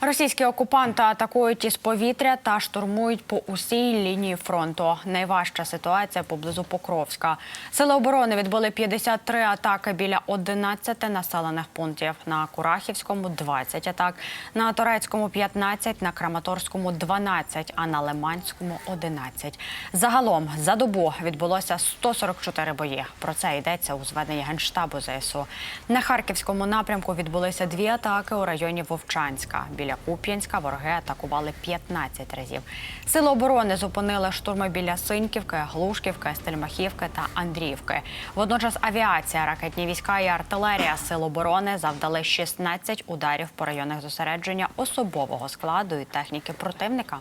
Російські окупанти атакують із повітря та штурмують по усій лінії фронту. Найважча ситуація поблизу Покровська. Сили оборони відбули 53 атаки біля 11 населених пунктів. На Курахівському 20 атак, на Торецькому 15, на Краматорському 12, а на Лиманському 11. Загалом за добу відбулося 144 бої. Про це йдеться у зведенні генштабу ЗСУ. На харківському напрямку відбулися дві атаки у районі Вовчанська. Біля Куп'янська вороги атакували 15 разів. Сили оборони зупинили штурми біля Синьківки, Глушківки, Стельмахівки та Андріївки. Водночас авіація, ракетні війська і артилерія сил оборони завдали 16 ударів по районах зосередження особового складу і техніки противника.